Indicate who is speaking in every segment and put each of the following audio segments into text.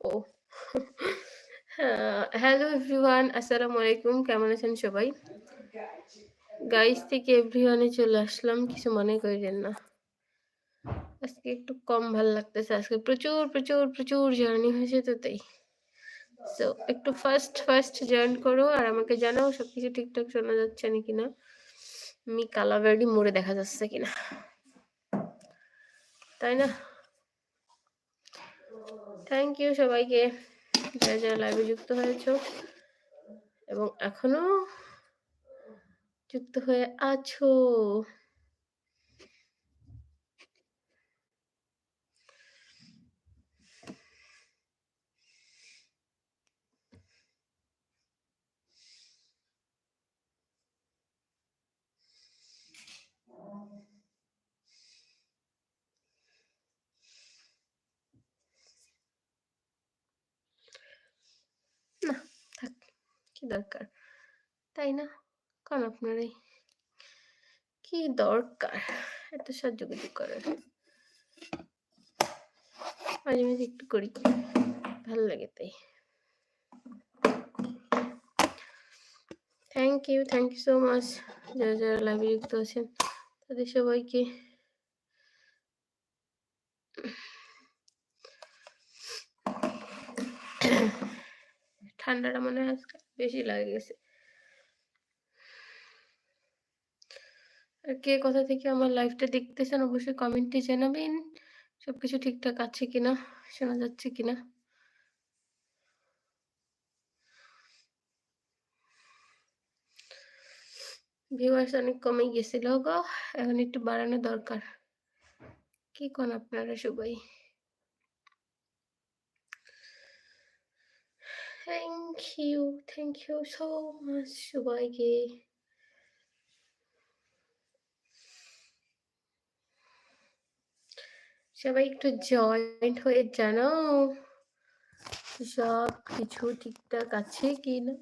Speaker 1: ও হ্যাঁ, hello everyone আসসালামু আলাইকুম কেমন আছেন সবাই? গাইস থেকে এভরিওয়ানে চলে আসলাম কিছু মনে করেন না। আজকে একটু কম ভালো লাগতেছে আজকে প্রচুর প্রচুর প্রচুর জার্নি হয়েছে তো তাই। সো একটু ফার্স্ট ফার্স্ট জয়েন করো আর আমাকে জানাও সবকিছু ঠিকঠাক শোনা যাচ্ছে নাকি না। আমি কালাবাড়ি মোড়ে দেখা যাচ্ছে কিনা। তাই না? থ্যাংক ইউ সবাইকে। যারা যারা লাইভে যুক্ত হয়েছ এবং এখনও যুক্ত হয়ে আছো না থাক কি দরকার? তাই না? কারণ আপনারই। কি দরকার? এত সাহায্য করার। মাঝে মাঝে একটু করি। ভালো লাগে তাই। Thank you thank you so much যারা যারা লাইভে যুক্ত আছেন, তাদের সবাইকে। ঠান্ডাটা মনে হয় আজকে? বেশি লাগে গেছে। আর কে কোথা থেকে আমার লাইভটা দেখতেছেন অবশ্যই কমেন্টে জানাবেন। সবকিছু ঠিকঠাক আছে কিনা, শোনা যাচ্ছে কিনা। ভিউয়ার্স অনেক কমে গেছিল গো, এখন একটু বাড়ানো দরকার। কি কোন আপনারা সবাই? Thank you thank you so much সবাইকে সবাই একটু জয়েন্ট হয়ে জানাও সব কিছু ঠিকঠাক আছে কি না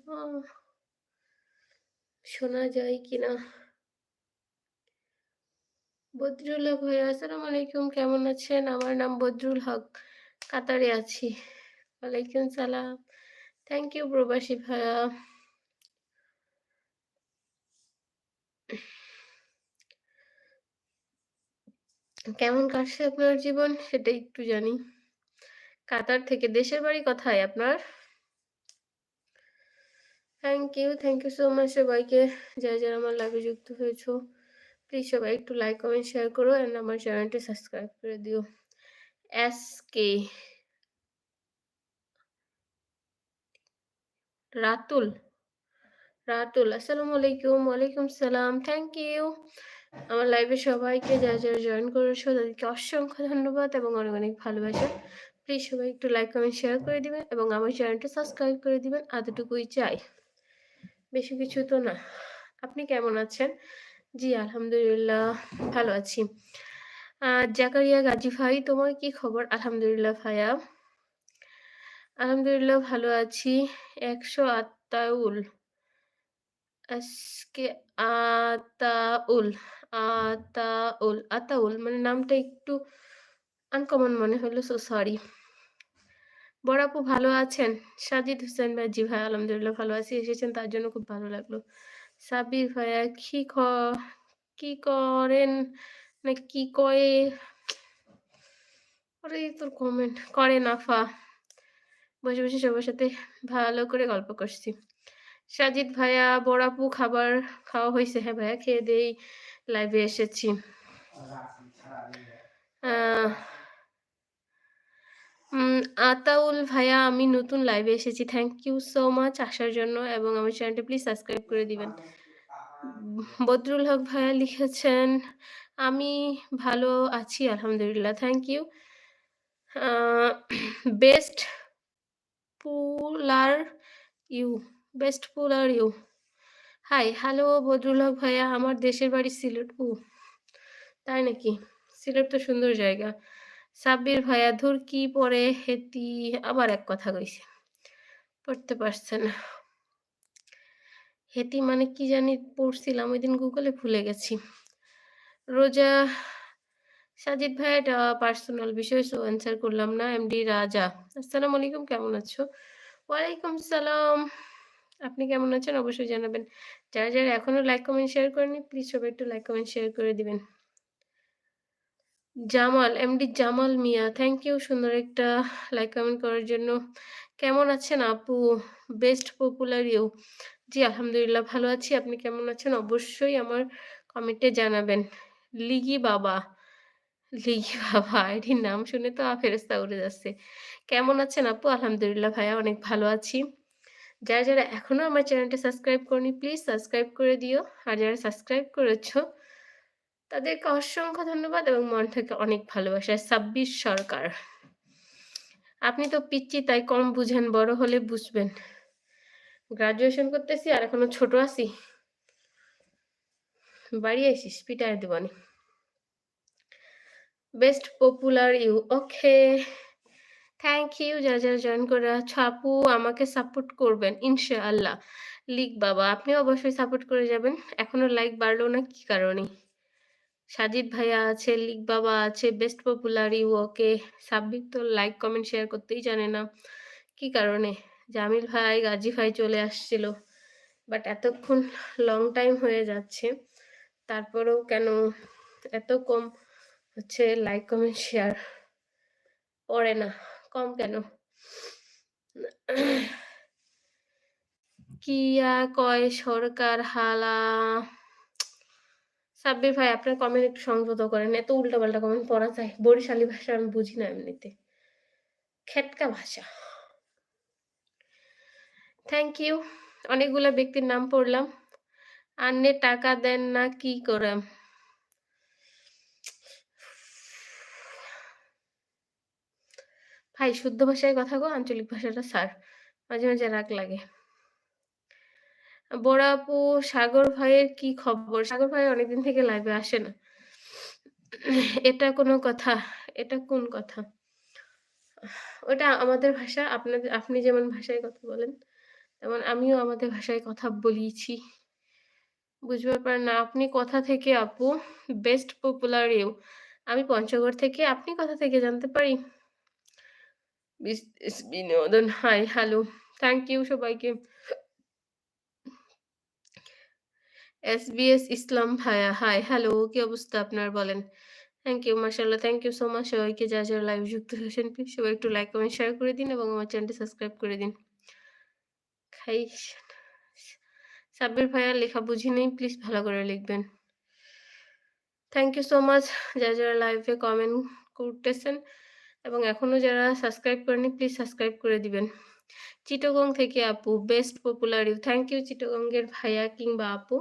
Speaker 1: শোনা যায় কিনা? হক ভাইয়া আসসালামু আলাইকুম। কেমন আছেন? আমার নাম বদরুল হক, কাতারে আছি। ওয়ালাইকুম সালাম। থ্যাংক ইউ প্রবাসী ভাইয়া কেমন কাটছে আপনার জীবন? সেটা একটু জানি। কাতার থেকে দেশের বাড়ি কোথায় আপনার? Thank you thank you so much সবাইকে। যারা যারা আমার লাইভে যুক্ত হয়েছো প্লিজ সবাই একটু লাইক কমেন্ট শেয়ার করো অ্যান্ড আমার চ্যানেলটি সাবস্ক্রাইব করে দিও। এস কে রাতুল রাতুল, আসসালামু আলাইকুম, ওয়ালাইকুম সালাম থ্যাংক ইউ আমার লাইভে সবাইকে যারা যারা জয়েন করেছ, তাদেরকে অসংখ্য ধন্যবাদ এবং অনেক অনেক ভালোবাসা। প্লিজ সবাই একটু লাইক কমেন্ট শেয়ার করে দিবেন এবং আমার চ্যানেলটা সাবস্ক্রাইব করে দিবেন, এতটুকুই চাই। বেশি কিছু তো না। আপনি কেমন আছেন? জি, আলহামদুলিল্লাহ, ভালো আছি। জাকারিয়া গাজী ভাই, তোমার কি খবর? আলহামদুলিল্লাহ ভাইয়া। আলহামদুলিল্লাহ ভালো আছি। একশো আত্মাউল আজকে আতাউল আতাউল আতাউল মানে নামটা একটু আনকমন মনে হলো সো সরি বড় আপু ভালো আছেন? সাজিদ হোসেন ভাই জি ভাই, আলহামদুলিল্লাহ ভালো আছি, এসেছেন, তার জন্য খুব ভালো লাগল। সাবির ভাইয়া, কি কি করেন? না কি কয়ে? তোর কমেন্ট করে নাফা বসে বসে সবার সাথে ভালো করে গল্প করছি। সাজিদ ভাইয়া বড়াপু খাবার খাওয়া হয়েছে হ্যাঁ ভাইয়া, খেয়ে দিয়েই লাইভে এসেছি। আতাউল ভাইয়া, আমি নতুন লাইভে এসেছি। থ্যাংক ইউ সো মাচ আসার জন্য এবং আমার চ্যানেলটা প্লিজ সাবস্ক্রাইব করে দিবেন। বদরুল হক ভাইয়া লিখেছেন, আমি ভালো আছি, আলহামদুলিল্লাহ thank you best popular you best popular you hi hello Badrul ভাইয়া, আমার দেশের বাড়ি সিলেট। ও তাই নাকি? সিলেট তো সুন্দর জায়গা। সাব্বির ভাইয়া, ধুর কি পরে হেতি, আবার এক কথা কইছে। পড়তে পারছে না হেতি মানে কি জানি পড়ছিলাম, ওই দিন গুগলে ভুলে গেছি। রোজা সাজিদ ভাই এটা পার্সোনাল বিষয় সো অ্যান্সার করলাম না। এমডি রাজা। আসসালামু আলাইকুম কেমন আছো? ওয়ালাইকুম সালাম। আপনি কেমন আছেন? অবশ্যই জানাবেন। যারা, যারা এখনও লাইক, কমেন্ট, শেয়ার করেনি প্লিজ সবাই একটু লাইক, কমেন্ট, শেয়ার করে দিবেন। Jamal, MD Jamal Mia thank you সুন্দর একটা লাইক, কমেন্ট করার জন্য। কেমন আছেন আপু? Best popular you. জি, আলহামদুলিল্লাহ ভালো আছি। আপনি কেমন আছেন? অবশ্যই আমার কমেন্টে জানাবেন। লিগি বাবা, লিগি বাবা আইডির নাম শুনে তো আ ফেরেশতা উড়ে যাচ্ছে। কেমন আছেন আপু? আলহামদুলিল্লাহ ভাইয়া অনেক ভালো আছি। যারা, যারা এখনও আমার চ্যানেলটা সাবস্ক্রাইব করনি প্লিজ সাবস্ক্রাইব করে দিও। আর যারা সাবস্ক্রাইব করেছ তাদেরকে অসংখ্য ধন্যবাদ এবং মন থেকে অনেক ভালোবাসা। সাব্বির সরকার। আপনি তো পিচ্ছি তাই কম বুঝেন, বড় হলে বুঝবেন। গ্র্যাজুয়েশন করতেছি আর এখনও ছোট আছি। বাড়ি আসিস পিটায় দিবানি। Best popular you okay. Thank you যারা, যারা জয়েন করে আছো। আপু আমাকে সাপোর্ট করবেন ইনশাআল্লাহ। লিক বাবা আপনি অবশ্যই সাপোর্ট করে যাবেন। এখনও লাইক বাড়লো না কি কারণে? সাজিদ ভাইয়া আছে, লিক বাবা আছে, best popular you okay. Sabbir তো লাইক, কমেন্ট, শেয়ার করতেই জানে না। কি কারণে? জামিল ভাই, গাজী ভাই চলে আসছিল। বাট এতক্ষণ লং টাইম হয়ে যাচ্ছে। তারপরেও কেন এত কম হচ্ছে লাইক, কমেন্ট, শেয়ার পড়ে না। কম কেন? কিয়া কয় সরকার হালা সাব্বির ভাই আপনার কমেন্ট একটু সংযত করেন। এত উল্টাপাল্টা কমেন্ট পড়া যায়। বরিশালী ভাষা আমি বুঝি না এমনিতে। খেটকা ভাষা। Thank you. অনেকগুলা ব্যক্তির নাম পড়লাম। আন্নে টাকা দেন না কি করাম? ভাই শুদ্ধ ভাষায় কথা কও, আঞ্চলিক ভাষাটা স্যার মাঝে, মাঝে রাগ লাগে। বড় আপু সাগর ভাইয়ের কি খবর? সাগর ভাই অনেকদিন থেকে লাইভে আসে না। এটা কোনো কথা? এটা কোন কথা? ওটা আমাদের ভাষা। আপনাদের আপনি যেমন ভাষায় কথা বলেন, তেমন আমিও আমাদের ভাষায় কথা বলিছি। বুঝবার পারেন না। আপনি কথা থেকে আপু? Best popular you. আমি পঞ্চগড় থেকে। আপনি কোথা থেকে জানতে পারি? বিনোদন হাই, হ্যালো। থ্যাংক ইউ সবাইকে। এসবিএস ইসলাম ভাইয়া হাই, হ্যালো কি অবস্থা আপনার বলেন? থ্যাংক ইউ মাশাআল্লাহ। থ্যাংক ইউ সো মাচ সবাইকে যারা, যারা লাইভে যুক্ত হয়েছেন প্লিজ সবাই একটু লাইক, কমেন্ট, শেয়ার করে দিন এবং আমার চ্যানেলটি সাবস্ক্রাইব করে দিন। খাই সাব্বির ভাইয়া লেখা বুঝি নেই প্লিজ ভালো করে লিখবেন। থ্যাংক ইউ সো মাচ যারা, যারা লাইভে কমেন্ট করতেছেন এবং এখনও যারা সাবস্ক্রাইব করেনি প্লিজ সাবস্ক্রাইব করে দিবেন। চিটাগং থেকে আপু best popular you. Thank you চিটাগংয়ের ভাইয়া কিংবা আপু।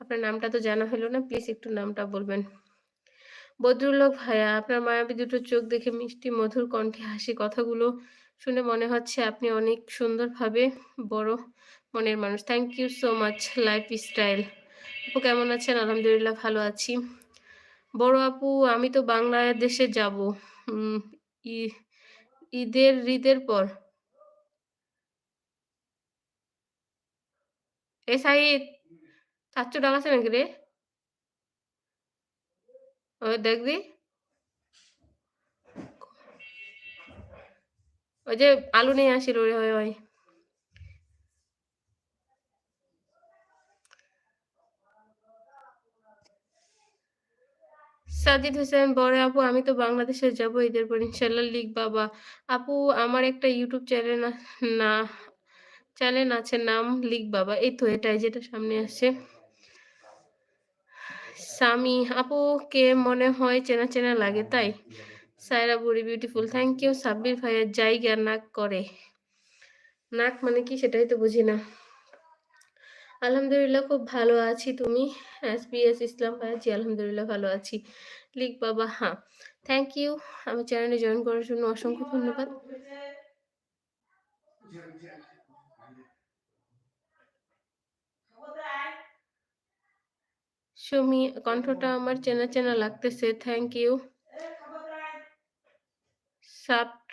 Speaker 1: আপনার নামটা তো জানা হলো না প্লিজ একটু নামটা বলবেন। বদরুল্লাহ ভাইয়া, আপনার মায়াবী দুটো চোখ দেখে মিষ্টি মধুর কণ্ঠে হাসি, কথাগুলো শুনে মনে হচ্ছে আপনি অনেক সুন্দরভাবে বড় মনের মানুষ। Thank you so much life style. আপু, কেমন আছেন? আলহামদুলিল্লাহ ভালো আছি। বড় আপু, আমি তো বাংলাদেশে যাব। ঈদের ঈদের পর। এ সাহিদ টাকা আছে নাকি রে? ওই দেখবি? ওই যে আলু নিয়ে আসিল ওই ওই সাজিদ হোসেন, বড় আপু, আমি তো বাংলাদেশে যাব ঈদের পর, ইনশাল্লাহ লিখ বাবা। আপু, আমার একটা ইউটিউব চ্যানেল না চ্যানেল আছে, নাম লিখ, বাবা। এই তো, এটাই যেটা সামনে আসছে। সামি, আপু, কে মনে হয় চেনা চেনা লাগে, তাই? সায়রা বুড়ি বিউটিফুল থ্যাংক ইউ সাব্বির ভাইয়ের জায়গা নাক করে। নাক মানে কি সেটাই তো বুঝি না। আলহামদুলিল্লাহ খুব ভালো আছি। তুমি? S B S, Islam ji আলহামদুলিল্লাহ ভালো আছি। লিখ বাবা হ্যাঁ। থ্যাংক ইউ আমার চ্যানেলে জয়েন করার জন্য অসংখ্য ধন্যবাদ। সুমি, কণ্ঠটা আমার চেনা চেনা লাগতেছে। থ্যাংক ইউ সাপট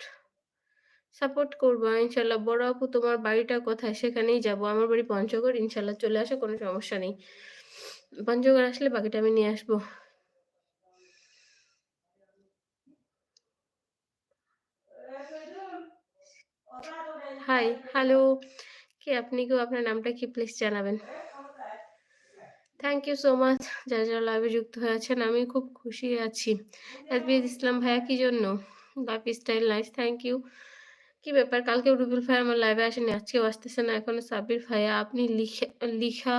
Speaker 1: সাপোর্ট করব, ইনশাল্লাহ। বড় আপু, তোমার বাড়িটা কোথায়? সেখানেই যাব। আমার বাড়ি পঞ্চগড়, ইনশাল্লাহ চলে আসো, কোনো সমস্যা নেই। পঞ্চগড় আসলে বাকিটা আমি নিয়ে আসব। হাই হ্যালো কি, আপনি কেউ আপনার নামটা কি প্লিজ জানাবেন? থ্যাংক ইউ সো মাচ যারা যারা লাইভে যুক্ত হয়ে আছেন, আমি খুব খুশি আছি। এসবিএস ইসলাম ভাইয়া, কি জন্য? Life style nice thank you কি ব্যাপার? কালকে রুবেল ভাই আমার লাইভে আসেনি, আজকেও আসতেছে না। এখনও সাব্বির ভাইয়া আপনি লিখে লিখা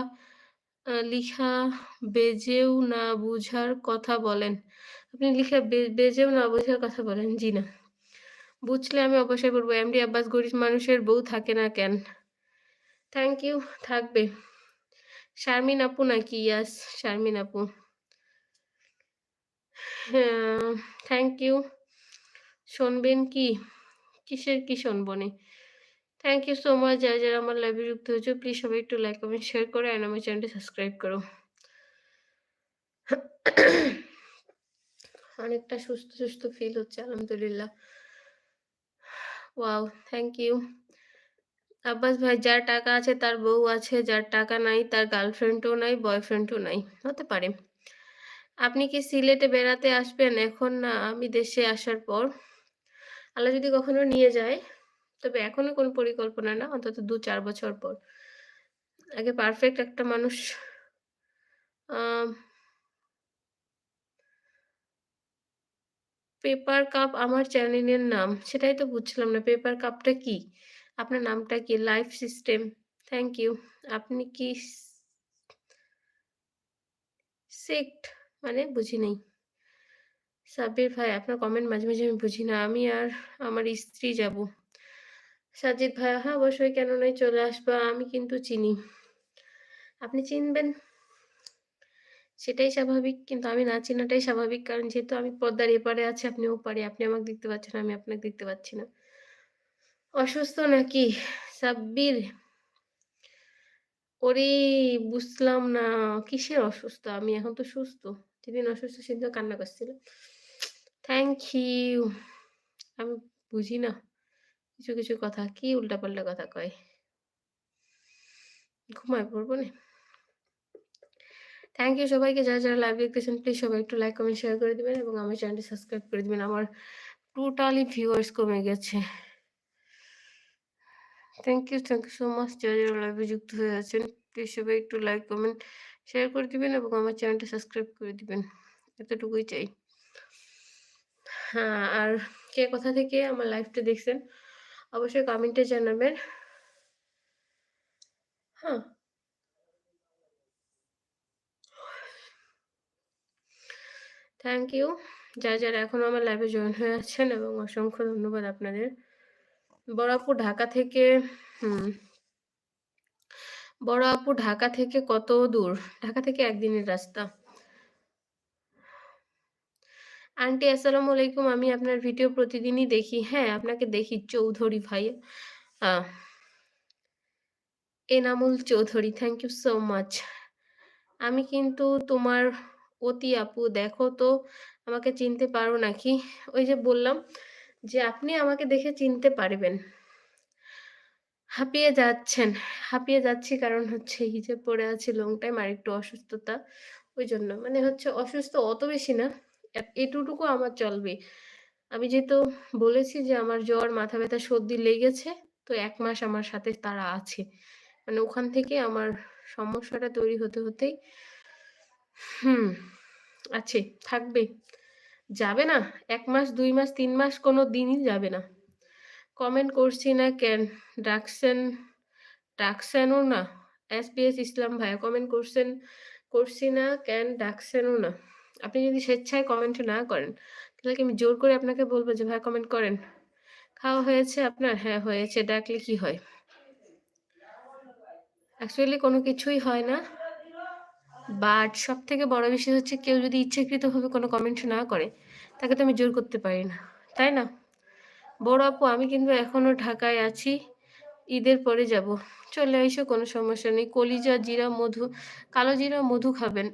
Speaker 1: লিখা বেজেও না বুঝার কথা বলেন। আপনি লিখা বেজেও না বোঝার কথা বলেন। জি না। বুঝলে আমি অবশ্যই বলব এমডি আব্বাস গরিব মানুষের বউ থাকে না কেন? থ্যাংক ইউ থাকবে। শারমিন আপু নাকি? ইয়াস শারমিন আপু। Thank you. শুনবেন কি? কিসের কি শুনবনি? থ্যাংক ইউ সো মাচ যারা, যারা আমার লাইভে যুক্ত হয়েছো। প্লিজ সবাই একটু লাইক, কমেন্ট, শেয়ার করো অ্যান্ড আমার চ্যানেলটি সাবস্ক্রাইব করো। অনেকটা সুস্থ, সুস্থ ফিল হচ্ছে আলহামদুলিল্লাহ। ওয়াও! Thank you. আব্বাস ভাই যার টাকা আছে তার বউ আছে, যার টাকা নাই তার গার্লফ্রেন্ডও নাই, বয়ফ্রেন্ডও নাই। হতে পারে। আপনি কি সিলেটে বেড়াতে আসবেন? এখন না, আমি দেশে আসার পর। আল্লাহ যদি কখনো নিয়ে যায়, তবে এখনও কোনো পরিকল্পনা না, অন্তত ২-৪ বছর পর। আগে পারফেক্ট একটা মানুষ পেপার কাপ আমার চ্যানেলের নাম। সেটাই তো বুঝছিলাম না। পেপার কাপটা কি? আপনার নামটা কি? Life system. Thank you. আপনি কি সেক্ট মানে বুঝি নাই। সাব্বির ভাই আপনার কমেন্ট মাঝে, মাঝে আমি বুঝি না। আমি আর আমার স্ত্রী যাব সাজিদ ভাইয়া হ্যাঁ, অবশ্যই কেন নয় চলে আসবা। আমি কিন্তু চিনি। আপনি চিনবেন। সেটাই স্বাভাবিক। কিন্তু আমি না চেনাটাই স্বাভাবিক। কারণ যেহেতু আমি পর্দার এপারে আছি, আপনি ওপারে। আপনি আমাকে দেখতে পাচ্ছেন, আমি আপনাকে দেখতে পাচ্ছি না। অসুস্থ নাকি? সাব্বির? ওরে বুঝলাম না। কিসের অসুস্থ? আমি এখন তো সুস্থ। যেদিন অসুস্থ সেদিন কান্না করছিলাম। Thank you. আমি বুঝি না। কিছু, কিছু কথা। কি উল্টাপাল্টা কথা কয়। ঘুমায় পড়ব নে। থ্যাংক ইউ সবাইকে যারা, যারা লাইভ দেখতেছেন প্লিজ সবাই একটু লাইক, কমেন্ট, শেয়ার করে দিবেন এবং আমার চ্যানেলটি সাবস্ক্রাইব করে দিবেন। আমার টোটালি ভিউয়ার্স কমে গেছে। Thank you, thank you so much যারা, যারা লাইভে যুক্ত হয়ে আছেন। প্লিজ সবাই একটু লাইক, কমেন্ট, শেয়ার করে দিবেন এবং আমার চ্যানেলটি সাবস্ক্রাইব করে দিবেন। এতটুকুই চাই। হ্যাঁ, আর কে কোথা থেকে আমার লাইভটা দেখছেন অবশ্যই কমেন্টে জানাবেন। হ্যাঁ। Thank you. যারা, যারা এখনও আমার লাইভে জয়েন হয়ে আছেন এবং অসংখ্য ধন্যবাদ আপনাদের। বড় আপু ঢাকা থেকে হুম। বড় আপু ঢাকা থেকে কত দূর? ঢাকা থেকে একদিনের রাস্তা। আন্টি আসসালামু আলাইকুম। আমি আপনার ভিডিও প্রতিদিনই দেখি। হ্যাঁ, আপনাকে দেখি চৌধুরী ভাই। Enamul Chowdhury. Thank you so much. আমি কিন্তু তোমার অতি আপু। দেখো তো আমাকে চিনতে পারো নাকি? ওই যে বললাম যে আপনি আমাকে দেখে চিনতে পারবেন। হাঁপিয়ে যাচ্ছেন। হাঁপিয়ে যাচ্ছি কারণ হচ্ছে হিজে পড়ে আছি লং টাইম আর একটু অসুস্থতা। ওই জন্য মানে হচ্ছে অসুস্থ অত বেশি না। এ এতটুকু আমার চলবে। আমি যেহেতু বলেছি যে আমার জ্বর, মাথা ব্যথা, সর্দি লেগেছে। তো এক মাস আমার সাথে তারা আছে। মানে ওখান থেকে আমার সমস্যাটা তৈরি হতে, হতেই হুম, আছে, থাকবে। যাবে না। এক মাস, দুই মাস, তিন মাস কোনো দিনই যাবে না। কমেন্ট করছি না কেন? ডাকছেন ডাকছেনও না। এসবিএস ইসলাম ভাইয়া কমেন্ট করছেন করছি না কেন ডাকছেনও না। আপনি যদি স্বেচ্ছায় কমেন্ট না করেন, তাহলে কি আমি জোর করে আপনাকে বলব যে ভাই কমেন্ট করেন? খাওয়া হয়েছে আপনার? হ্যাঁ, হয়েছে। ডাকলে কি হয়? অ্যাকচুয়ালি কোনো কিছুই হয় না। বাট সবথেকে বড় বিষয় হচ্ছে কেউ যদি ইচ্ছাকৃতভাবে কোনো কমেন্ট না করে, তাকে তো আমি জোর করতে পারি না। তাই না? বড় আপু আমি কিন্তু এখনও ঢাকায় আছি। ঈদের পরে যাব। চলে আইসো কোনো সমস্যা নেই। কলিজা, জিরা, মধু, কালো জিরা, মধু খাবেন।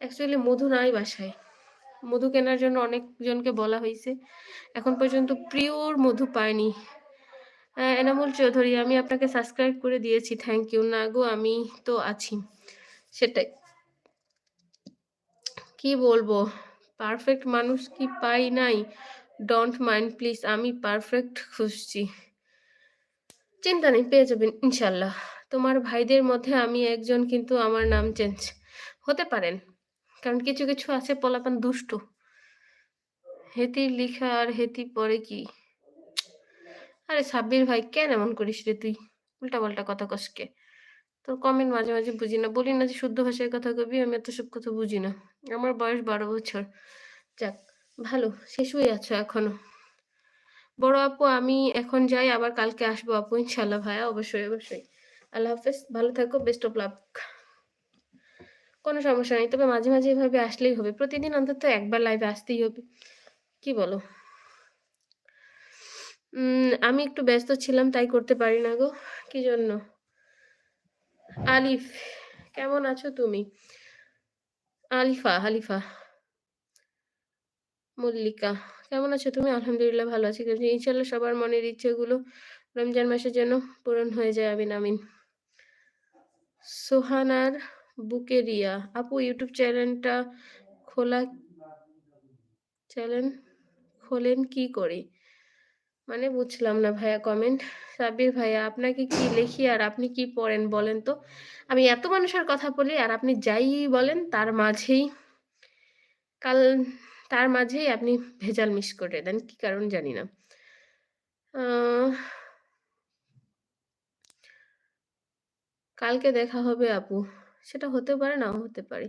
Speaker 1: অ্যাকচুয়ালি মধু নাই বাসায়। মধু কেনার জন্য অনেকজনকে বলা হয়েছে এখন পর্যন্ত পিওর মধু পাইনি। আ এনামুল চৌধুরী, আমি আপনাকে সাবস্ক্রাইব করে দিয়েছি। Thank you. না গো, আমি তো আছি। সেটাই। কি বলব? পারফেক্ট মানুষ কি পাই নাই? ডোন্ট মাইন্ড প্লিজ আমি পারফেক্ট খুঁজছি। চিন্তা নেই, পেয়ে যাবেন, ইনশাল্লাহ। তোমার ভাইদের মধ্যে আমি একজন, কিন্তু আমার নাম চেঞ্জ হতে পারেন। কারণ কিছু, কিছু আছে পোলাপান দুষ্ট হেতির লিখা আর হেতি পরে কি? আরে সাব্বির ভাই কেন এমন করিস রে তুই? উল্টা-পাল্টা কথা কস কে? তোর কমেন্ট মাঝে, মাঝে বুঝি না। বলি না যে শুদ্ধ ভাষায় কথা কবি, আমি এত সব কথা বুঝি না। আমার বয়স ১২ বছর। যাক ভালো, শিশুই আছো এখনও। বড় আপু আমি এখন যাই আবার কালকে আসব আপু ইনশাল্লাহ ভাইয়া অবশ্যই, অবশ্যই। আল্লাহ হাফেজ। ভালো থাকো। Best of luck. কোনো সমস্যা নেই। তবে মাঝে, মাঝে এভাবে আসলেই হবে। প্রতিদিন অন্তত একবার লাইভে আসতেই হবে। কি বলো? আমি একটু ব্যস্ত ছিলাম তাই করতে পারি না গো। কি জন্য? আলিফ, কেমন আছো তুমি? আলিফা, আলিফা। মল্লিকা, কেমন আছো তুমি? আলহামদুলিল্লাহ ভালো আছি। ইনশাআল্লাহ সবার মনের ইচ্ছেগুলো রমজান মাসের জন্য পূরণ হয়ে যায়। আমিন, আমিন। সোহানার বুকে রিয়া, আপু ইউটিউব চ্যানেলটা খোলা চ্যানেল খোলেন কি করে? মানে বুঝলাম না ভাইয়া কমেন্ট। সাব্বির ভাইয়া আপনাকে কি লিখি আর আপনি কি পড়েন বলেন তো? আমি এত মানুষের কথা বলি আর আপনি যাই বলেন তার মাঝেই কাল তার মাঝেই আপনি ভেজাল মিস করে দেন। কি কারণ জানি না। কালকে দেখা হবে আপু। সেটা হতেও পারে, নাও হতে পারে।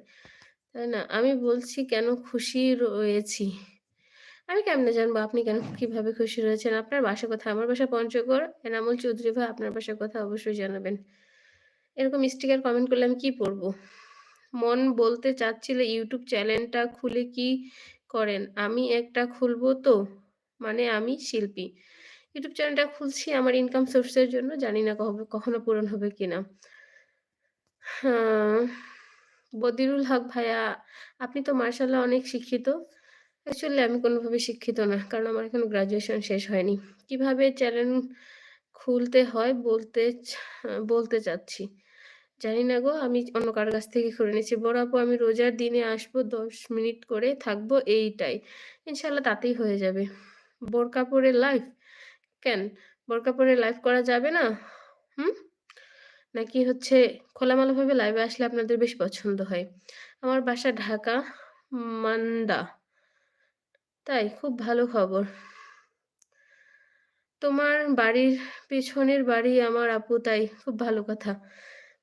Speaker 1: তাই না? আমি বলছি কেন খুশি রয়েছি। আমি কেমনে জানব আপনি কেন কীভাবে খুশি রয়েছেন? আপনার বাসা কথা, আমার বাসা পঞ্চগড়। এনামুল চৌধুরী ভাই আপনার বাসা কথা অবশ্যই জানাবেন। এরকম স্টিকার কমেন্ট করলে আমি কি পড়ব? মন বলতে চাচ্ছিল ইউটিউব চ্যানেলটা খুলে কি করেন? আমি একটা খুলবো তো? মানে আমি শিল্পী। ইউটিউব চ্যানেলটা খুলছি আমার ইনকাম সোর্সের জন্য। জানি না কখনো পূরণ হবে কিনা। হ্যাঁ, বদিরুল হক ভাইয়া আপনি তো মার্শাল্লাহ অনেক শিক্ষিত। অ্যাকচুয়ালি আমি কোনোভাবে শিক্ষিত না। কারণ আমার এখন গ্র্যাজুয়েশন শেষ হয়নি। কীভাবে চ্যানেল খুলতে হয় বলতে বলতে চাচ্ছি। জানি না গো আমি অন্য কার কাছ থেকে খুলে নিয়েছি। বড় আপু আমি রোজার দিনে আসব ১০ মিনিট করে থাকব এইটাই। ইনশাল্লাহ তাতেই হয়ে যাবে। বোরকা পরে লাইভ? কেন? বোরকা পরে লাইভ করা যাবে না? হুম? নাকি হচ্ছে খোলামেলাভাবে লাইভে আসলে আপনাদের বেশি পছন্দ হয়? আমার বাসা ঢাকা, মান্দা। তাই? খুব ভালো খবর। তোমার বাড়ির পেছনের বাড়ি আমার আপু তাই? খুব ভালো কথা।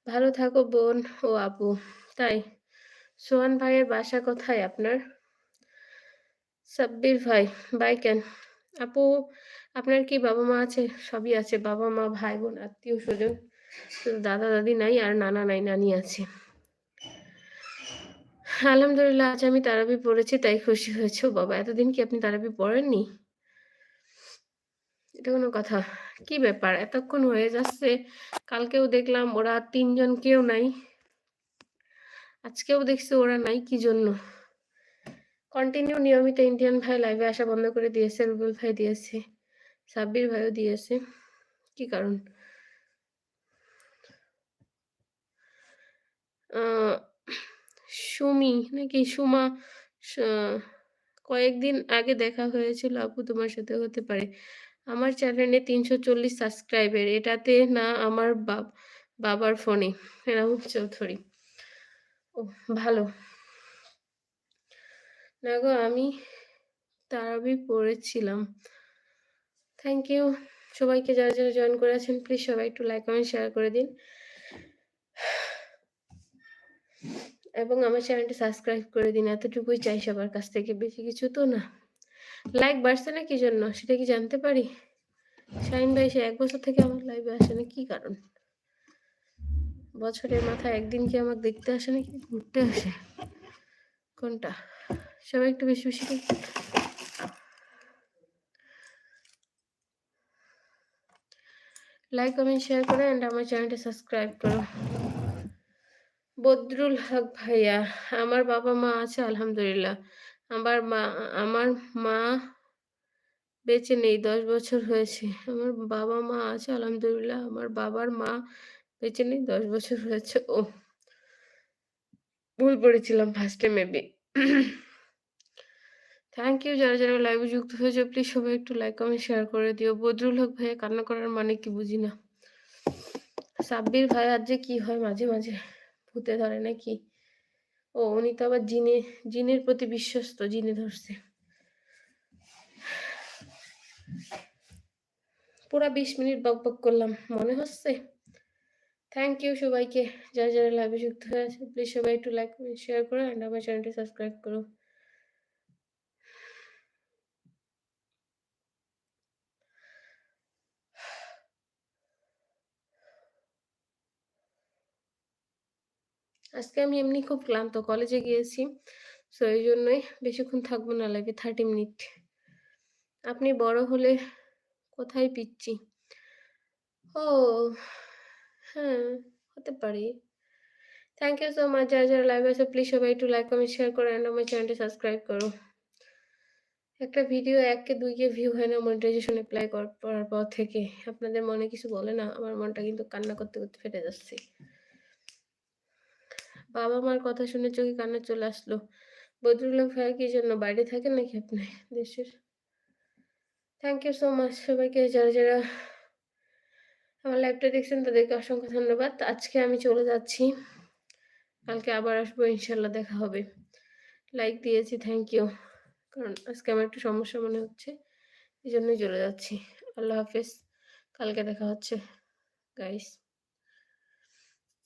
Speaker 1: ভালো থাকো বোন ও আপু। তাই? সোহান ভাইয়ের বাসা কোথায় আপনার? সাব্বির ভাই, বাই কেন? আপু আপনার কি বাবা-মা আছে? সবই আছে। বাবা-মা, ভাই-বোন, আত্মীয়-স্বজন। শুধু দাদা-দাদি নাই আর নানা নাই, নানি আছে। আলহামদুলিল্লাহ আজ আমি তারাবি পড়েছি তাই খুশি হয়েছি। বাবা! এতদিন কি আপনি তারাবি পড়েননি? এটা কোনো কথা? কি ব্যাপার? এতক্ষণ হয়ে যাচ্ছে। কালকেও দেখলাম ওরা ৩ জন কেউ নাই। আজকেও দেখছি ওরা নাই কি জন্য? কন্টিনিউ নিয়মিত ইন্ডিয়ান ভাই লাইভে আসা বন্ধ করে দিয়েছে, রুবেল ভাই দিয়েছে, সাব্বির ভাইও দিয়েছে। কি কারণ? সুমি নাকি সুমা কয়েকদিন আগে দেখা হয়েছিল আপু তোমার সাথে হতে পারে। আমার চ্যানেলে ৩৪০ সাবস্ক্রাইবার এটাতে না আমার বাব বাবার ফোনে। এনামুল চৌধুরী। ওহ ভালো। না গো আমি তারাবি পড়েছিলাম। থ্যাংক ইউ সবাইকে যারা, যারা জয়েন করেছেন প্লিজ সবাই একটু লাইক, কমেন্ট, শেয়ার করে দিন। এবং আমার চ্যানেলটি সাবস্ক্রাইব করে দিন। এতটুকুই চাই সবার কাছ থেকে। বেশি কিছু তো না। লাইক বাড়ছে না কি জন্য? সেটা কি জানতে পারি? শাহিন ভাই সে ১ বছর থেকে আমার লাইভে আসে না। কি কারণ? বছরের মাথায় একদিন কি আমাকে দেখতে আসে নাকি ঘুরতে আসে? কোনটা? সবাই একটু বেশি, বেশি লাইক, কমেন্ট, শেয়ার করো অ্যান্ড আমার চ্যানেলটি সাবস্ক্রাইব করো। বদরুল হক ভাইয়া, আমার বাবা-মা আছে আলহামদুলিল্লাহ। আমার মা আমার মা বেঁচে নেই ১০ বছর হয়েছে। আমার বাবা-মা আছে আলহামদুলিল্লাহ। আমার বাবার মা বেঁচে নেই ১০ বছর হয়েছে। ওহ! ভুল পড়েছিলাম ফার্স্টে মেবি। থ্যাংক ইউ যারা, যারা লাইভে যুক্ত হয়েছে প্লিজ সবাই একটু লাইক, কমেন্ট, শেয়ার করে দিও। বদরুল হক ভাইয়া কান্না করার মানে কি বুঝি না। সাব্বির ভাই আজ যে কি হয় মাঝে, মাঝে ভূতে ধরে নাকি? ও উনি তো আবার জিনে জিনের প্রতি বিশ্বস্ত, জিনে ধরছে। পুরা ২০ মিনিট বক বক করলাম। মনে হচ্ছে? থ্যাংক ইউ সবাইকে। যারা, যারা লাইভে যুক্ত হয়ে আছে প্লিজ সবাই একটু লাইক, শেয়ার করো অ্যান্ড আমার চ্যানেলটি সাবস্ক্রাইব করো। আজকে আমি এমনি খুব ক্লান্ত। কলেজে গিয়েছি। সো এই জন্যই বেশিক্ষণ থাকব না লাইভে 30 মিনিট। আপনি বড় হলে কোথায় পিচ্ছি ও হ্যাঁ, হতে পারি। থ্যাংক ইউ সো মাচ যারা, যারা লাইভ আছে প্লিজ সবাই একটু লাইক, কমেন্ট, শেয়ার করো অ্যান্ড আমার চ্যানেলটি সাবস্ক্রাইব করো। একটা ভিডিও ১ কে ২ কে ভিউ হয় না মনিটাইজেশন এপ্লাই করার পর থেকে। আপনাদের মনে কিছু বলে না? আমার মনটা কিন্তু কান্না করতে, করতে ফেটে যাচ্ছে। বাবা-মার কথা শুনে চোখে কান্না চলে আসলো। বদরুল্লাহ ভাইয়া কি জন্য বাইরে থাকেন নাকি আপনি দেশের? থ্যাংক ইউ সো মাচ সবাইকে যারা, যারা আমার লাইভটা দেখছেন তাদেরকে অসংখ্য ধন্যবাদ। আজকে আমি চলে যাচ্ছি। কালকে আবার আসব ইনশাল্লাহ দেখা হবে। লাইক দিয়েছি থ্যাংক ইউ। কারণ আজকে আমার একটু সমস্যা মনে হচ্ছে। এই জন্যই চলে যাচ্ছি। আল্লাহ হাফেজ। কালকে দেখা হচ্ছে গাইস।